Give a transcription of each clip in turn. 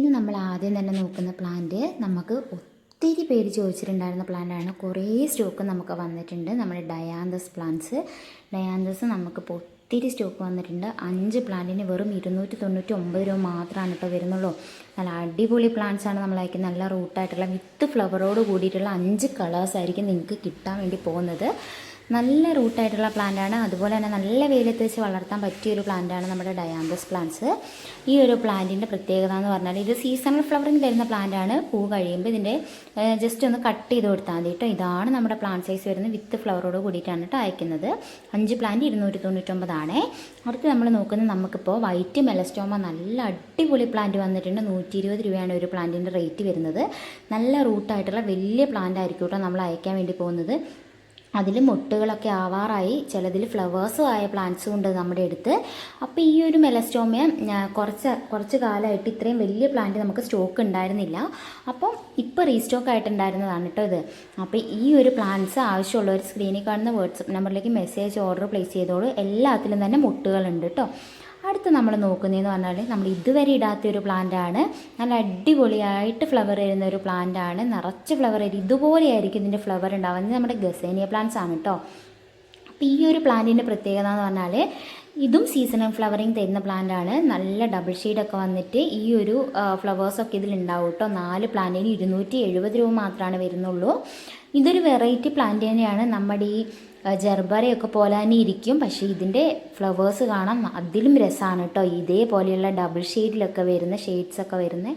ഇനി നമ്മൾ ആദ്യം തന്നെ നോക്കുന്ന പ്ലാന്റ് നമുക്ക് ഒത്തിരി പേര് ചോദിച്ചിട്ടുണ്ടായിരുന്ന പ്ലാന്റാണ് കുറേ സ്റ്റോക്ക് നമുക്ക് വന്നിട്ടുണ്ട്. നമ്മുടെ ഡയാന്തസ് പ്ലാന്റ്സ് ഡയാന്തസ് നമുക്കിപ്പോൾ ഒത്തിരി സ്റ്റോക്ക് വന്നിട്ടുണ്ട്. അഞ്ച് പ്ലാന്റിന് വെറും ഇരുന്നൂറ്റി തൊണ്ണൂറ്റി ഒമ്പത് രൂപ മാത്രമാണ് ഇപ്പോൾ വരുന്നുള്ളൂ. നല്ല അടിപൊളി പ്ലാന്റ്സ് ആണ് നമ്മൾ അയക്കുന്നത്. നല്ല റൂട്ടായിട്ടുള്ള വിത്ത് ഫ്ലവറോട് കൂടിയിട്ടുള്ള അഞ്ച് കളേഴ്സ് ആയിരിക്കും നിങ്ങൾക്ക് കിട്ടാൻ വേണ്ടി പോകുന്നത്. നല്ല റൂട്ടായിട്ടുള്ള പ്ലാന്റാണ്. അതുപോലെ തന്നെ നല്ല വെയിലത്ത് വെച്ച് വളർത്താൻ പറ്റിയ ഒരു പ്ലാന്റാണ് നമ്മുടെ ഡയാന്തസ് പ്ലാന്റ്സ്. ഈ ഒരു പ്ലാന്റിന്റെ പ്രത്യേകത എന്ന് പറഞ്ഞാൽ ഇത് സീസണൽ ഫ്ലവറിങ് തരുന്ന പ്ലാന്റാണ്. പൂ കഴിയുമ്പോൾ ഇതിന്റെ ജസ്റ്റ് ഒന്ന് കട്ട് ചെയ്ത് കൊടുത്താൽ മതി കേട്ടോ ഇതാണ് നമ്മുടെ പ്ലാന്റ് സൈസ് വരുന്നത്. വിത്ത് ഫ്ലവറോട് കൂടിയിട്ടാണ് കേട്ടോ അയക്കുന്നത്. അഞ്ച് പ്ലാന്റ് ഇരുന്നൂറ്റി തൊണ്ണൂറ്റൊമ്പതാണേ അടുത്ത് നമ്മൾ നോക്കുന്നത് നമുക്കിപ്പോൾ വൈറ്റ് മെലസ്റ്റോമ നല്ല അടിപൊളി പ്ലാന്റ് വന്നിട്ടുണ്ട്. നൂറ്റി ഇരുപത് രൂപയാണ് ഒരു പ്ലാന്റിന്റെ റേറ്റ് വരുന്നത്. നല്ല റൂട്ടായിട്ടുള്ള വലിയ പ്ലാന്റ് ആയിരിക്കും കേട്ടോ നമ്മൾ അയക്കാൻ വേണ്ടി പോകുന്നത്. അതിൽ മുട്ടുകളൊക്കെ ആവാറായി ചിലതിൽ ഫ്ലവേഴ്സും ആയ പ്ലാന്റ്സും ഉണ്ട് നമ്മുടെ അടുത്ത്. അപ്പോൾ ഈ ഒരു മെലസ്റ്റോമിയ കുറച്ച് കുറച്ച് കാലമായിട്ട് ഇത്രയും വലിയ പ്ലാന്റ് നമുക്ക് സ്റ്റോക്ക് ഉണ്ടായിരുന്നില്ല. അപ്പം ഇപ്പോൾ റീസ്റ്റോക്ക് ആയിട്ടുണ്ടായിരുന്നതാണ് കേട്ടോ ഇത്. അപ്പോൾ ഈ ഒരു പ്ലാന്റ്സ് ആവശ്യമുള്ളവർ സ്ക്രീനിൽ കാണുന്ന വാട്സപ്പ് നമ്പറിലേക്ക് മെസ്സേജ് ഓർഡർ പ്ലേസ് ചെയ്തോളൂ. എല്ലാത്തിലും തന്നെ മുട്ടുകളുണ്ട് കേട്ടോ. അടുത്ത് നമ്മൾ നോക്കുന്നതെന്ന് പറഞ്ഞാൽ നമ്മൾ ഇതുവരെ ഇടാത്ത ഒരു പ്ലാന്റാണ് നല്ല അടിപൊളിയായിട്ട് ഫ്ലവർ വരുന്ന ഒരു പ്ലാന്റാണ് നിറച്ച് ഫ്ലവർ വരും ഇതുപോലെയായിരിക്കും ഇതിന്റെ ഫ്ലവർ ഉണ്ടാവുന്നത് നമ്മുടെ ഗസേനിയ പ്ലാന്റ്സ് ആണ് കേട്ടോ അപ്പോൾ ഈ ഒരു പ്ലാന്റിന്റെ പ്രത്യേകത എന്ന് പറഞ്ഞാൽ ഇതും സീസണൽ ഫ്ലവറിങ് തരുന്ന പ്ലാന്റ് ആണ്. നല്ല ഡബിൾ ഷെയ്ഡൊക്കെ വന്നിട്ട് ഈ ഒരു ഫ്ലവേഴ്സൊക്കെ ഇതിലുണ്ടാവും കേട്ടോ നാല് പ്ലാന്റിന് ഇരുന്നൂറ്റി എഴുപത് രൂപ മാത്രമാണ് വരുന്നുള്ളൂ. ഇതൊരു വെറൈറ്റി പ്ലാന്റ് തന്നെയാണ്. നമ്മുടെ ഈ ജർബറയൊക്കെ പോലെ തന്നെ ഇരിക്കും. പക്ഷേ ഇതിന്റെ ഫ്ലവേഴ്സ് കാണാൻ അതിലും രസമാണ് കേട്ടോ ഇതേപോലെയുള്ള ഡബിൾ ഷെയ്ഡിലൊക്കെ വരുന്ന ഷെയ്ഡ്സൊക്കെ വരുന്ന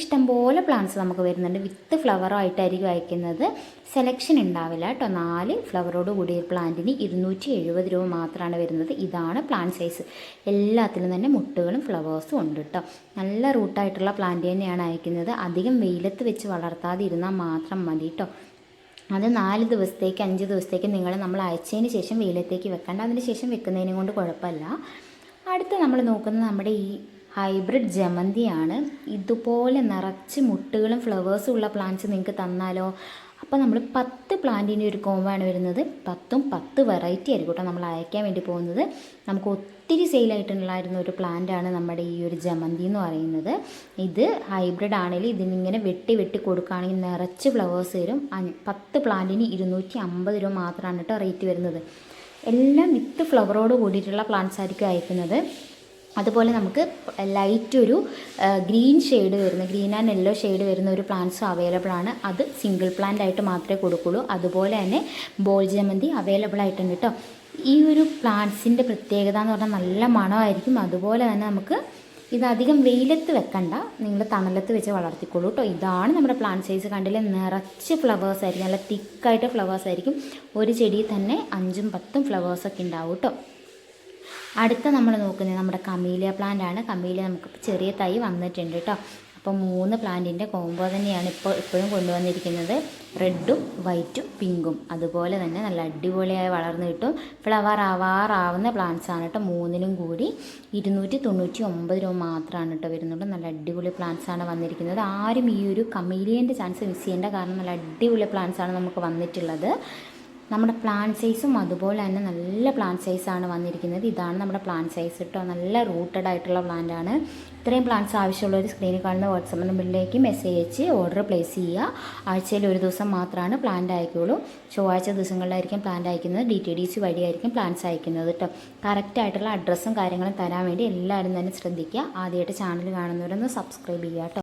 ഇഷ്ടംപോലെ പ്ലാന്റ്സ് നമുക്ക് വരുന്നുണ്ട്. വിത്ത് ഫ്ലവറായിട്ടായിരിക്കും അയക്കുന്നത്. സെലക്ഷൻ ഉണ്ടാവില്ല കേട്ടോ നാല് ഫ്ലവറോട് കൂടിയ പ്ലാന്റിന് ഇരുന്നൂറ്റി എഴുപത് രൂപ മാത്രമാണ് വരുന്നത്. ഇതാണ് പ്ലാന്റ് സൈസ്. എല്ലാത്തിലും തന്നെ മുട്ടുകളും ഫ്ലവേഴ്സും ഉണ്ട് കേട്ടോ നല്ല റൂട്ടായിട്ടുള്ള പ്ലാന്റ് തന്നെയാണ് അയക്കുന്നത്. അധികം വെയിലത്ത് വെച്ച് വളർത്താതിരുന്നാൽ മാത്രം മതി കേട്ടോ അത് നാല് ദിവസത്തേക്ക് അഞ്ച് ദിവസത്തേക്ക് നിങ്ങൾ നമ്മൾ അയച്ചതിന് ശേഷം വെയിലത്തേക്ക് വെക്കേണ്ട അതിന് ശേഷം വെക്കുന്നതിനും കൊണ്ട് കുഴപ്പമില്ല. അടുത്ത് നമ്മൾ നോക്കുന്നത് നമ്മുടെ ഈ ഹൈബ്രിഡ് ജമന്തിയാണ്. ഇതുപോലെ നിറച്ച് മുട്ടുകളും ഫ്ലവേഴ്സും ഉള്ള പ്ലാന്റ്സ് നിങ്ങൾക്ക് തന്നാലോ? അപ്പോൾ നമ്മൾ പത്ത് പ്ലാന്റിന്റെ ഒരു കോമ്പാണ് വരുന്നത്. പത്തും പത്ത് വെറൈറ്റി ആയിരിക്കും കേട്ടോ നമ്മൾ അയക്കാൻ വേണ്ടി പോകുന്നത്. നമുക്ക് ഒത്തിരി സെയിലായിട്ടുണ്ടായിരുന്ന ഒരു പ്ലാന്റാണ് നമ്മുടെ ഈ ഒരു ജമന്തി എന്ന് പറയുന്നത്. ഇത് ഹൈബ്രിഡ് ആണെങ്കിൽ ഇതിനിങ്ങനെ വെട്ടി വെട്ടി കൊടുക്കുകയാണെങ്കിൽ നിറച്ച് ഫ്ലവേഴ്സ് വരും. പത്ത് പ്ലാന്റിന് ഇരുന്നൂറ്റി അമ്പത് രൂപ മാത്രമാണ് കേട്ടോ റേറ്റ് വരുന്നത്. എല്ലാം വിത്ത് ഫ്ലവറോട് കൂടിയിട്ടുള്ള പ്ലാന്റ്സ് ആയിരിക്കും അയക്കുന്നത്. അതുപോലെ നമുക്ക് ലൈറ്റ് ഒരു ഗ്രീൻ ഷെയ്ഡ് വരുന്ന ഗ്രീൻ ആൻഡ് യെല്ലോ ഷെയ്ഡ് വരുന്ന ഒരു പ്ലാന്റ്സും അവൈലബിൾ ആണ്. അത് സിംഗിൾ പ്ലാന്റ് ആയിട്ട് മാത്രമേ കൊടുക്കുള്ളൂ. അതുപോലെ തന്നെ ബോൾ ജമന്തി അവൈലബിൾ ആയിട്ടുണ്ട് കേട്ടോ ഈ ഒരു പ്ലാന്റ്സിന്റെ പ്രത്യേകത എന്ന് പറഞ്ഞാൽ നല്ല മണമായിരിക്കും. അതുപോലെ തന്നെ നമുക്ക് ഇതധികം വെയിലത്ത് വെക്കണ്ട. നിങ്ങൾ തണലത്ത് വെച്ച് വളർത്തിക്കോളൂ കേട്ടോ ഇതാണ് നമ്മുടെ പ്ലാന്റ് സൈസ് കണ്ടില്ലേ? നിറച്ച് ഫ്ലവേഴ്സ് ആയിരിക്കും. നല്ല തിക്കായിട്ട് ഫ്ലവേഴ്സ് ആയിരിക്കും. ഒരു ചെടിയിൽ തന്നെ അഞ്ചും പത്തും ഫ്ലവേഴ്സൊക്കെ ഉണ്ടാവും കേട്ടോ അടുത്ത നമ്മൾ നോക്കുന്നത് നമ്മുടെ കമീലിയ പ്ലാന്റ് ആണ്. കമീലിയ നമുക്ക് ചെറിയ തൈ വന്നിട്ടുണ്ട് കേട്ടോ അപ്പോൾ മൂന്ന് പ്ലാന്റിന്റെ കോംബോ തന്നെയാണ് ഇപ്പോൾ ഇപ്പോഴും കൊണ്ടുവന്നിരിക്കുന്നത്. റെഡും വൈറ്റും പിങ്കും അതുപോലെ തന്നെ നല്ല അടിപൊളിയായി വളർന്നു കിട്ടും. ഫ്ലവർ ആവാറാവുന്ന പ്ലാന്റ്സ് ആണ് കേട്ടോ മൂന്നിനും കൂടി ഇരുന്നൂറ്റി തൊണ്ണൂറ്റി ഒമ്പത് രൂപ മാത്രമാണ് കേട്ടോ വരുന്നുള്ളൂ നല്ല അടിപൊളി പ്ലാന്റ്സ് ആണ് വന്നിരിക്കുന്നത്. ആരും ഈ ഒരു കമീലിയന്റെ ചാൻസ് മിസ് ചെയ്യേണ്ട കാരണം നല്ല അടിപൊളി പ്ലാന്റ്സ് ആണ് നമുക്ക് വന്നിട്ടുള്ളത്. നമ്മുടെ പ്ലാൻ സൈസും അതുപോലെ തന്നെ നല്ല പ്ലാന്റ് സൈസാണ് വന്നിരിക്കുന്നത്. ഇതാണ് നമ്മുടെ പ്ലാൻ സൈസ് കേട്ടോ നല്ല റൂട്ടഡ് ആയിട്ടുള്ള പ്ലാന്റ് ആണ്. ഇത്രയും പ്ലാന്റ്സ് ആവശ്യമുള്ളവർ സ്ക്രീനിൽ കാണുന്ന വാട്സപ്പ് നമ്പറിലേക്ക് മെസ്സേജ് അയച്ച് ഓർഡർ പ്ലേസ് ചെയ്യുക. ആഴ്ചയിൽ ഒരു ദിവസം മാത്രമാണ് പ്ലാന്റ് അയക്കുള്ളൂ ചൊവ്വാഴ്ച ദിവസങ്ങളിലായിരിക്കും പ്ലാന്റ് അയക്കുന്നത്. ഡി ടി ഡി സി വഴിയായിരിക്കും പ്ലാന്റ്സ് അയക്കുന്നത് കേട്ടോ കറക്റ്റ് ആയിട്ടുള്ള അഡ്രസ്സും കാര്യങ്ങളും തരാൻ വേണ്ടി എല്ലാവരും തന്നെ ശ്രദ്ധിക്കുക. ആദ്യമായിട്ട് ചാനൽ കാണുന്നവരൊന്ന് സബ്സ്ക്രൈബ് ചെയ്യുക കേട്ടോ